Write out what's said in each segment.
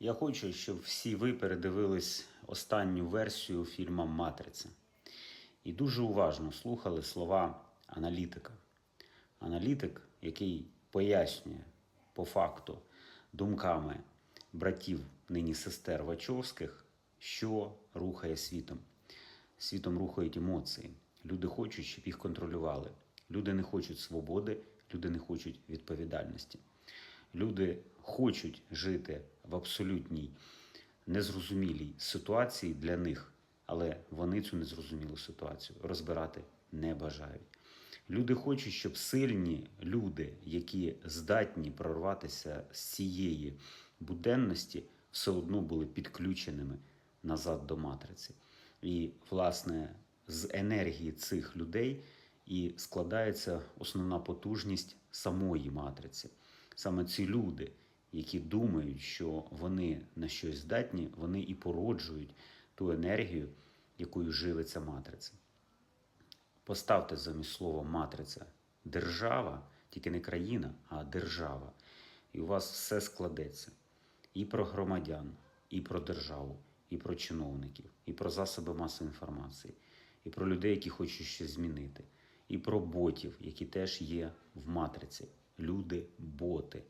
Я хочу, щоб всі ви передивились останню версію фільму Матриця. І дуже уважно слухали слова аналітика. Аналітик, який пояснює по факту думками братів, нині сестер Вачовських, що рухає світом. Світом рухають емоції. Люди хочуть, щоб їх контролювали. Люди не хочуть свободи, люди не хочуть відповідальності. Люди хочуть жити в абсолютній незрозумілій ситуації для них, але вони цю незрозумілу ситуацію розбирати не бажають. Люди хочуть, щоб сильні люди, які здатні прорватися з цієї буденності, все одно були підключеними назад до матриці. І, власне, з енергії цих людей і складається основна потужність самої матриці. Саме ці люди, які думають, що вони на щось здатні, вони і породжують ту енергію, якою живиться матриця. Поставте замість слова матриця держава, тільки не країна, а держава. І у вас все складеться і про громадян, і про державу, і про чиновників, і про засоби масової інформації, і про людей, які хочуть щось змінити, і про ботів, які теж є в матриці. Люди, боти.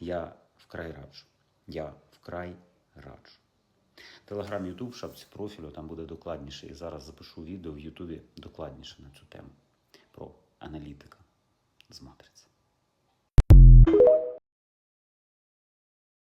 Я вкрай раджу. Я вкрай раджу. Телеграм, Ютуб, шапці профілю, там буде докладніше. І зараз запишу відео в Ютубі докладніше на цю тему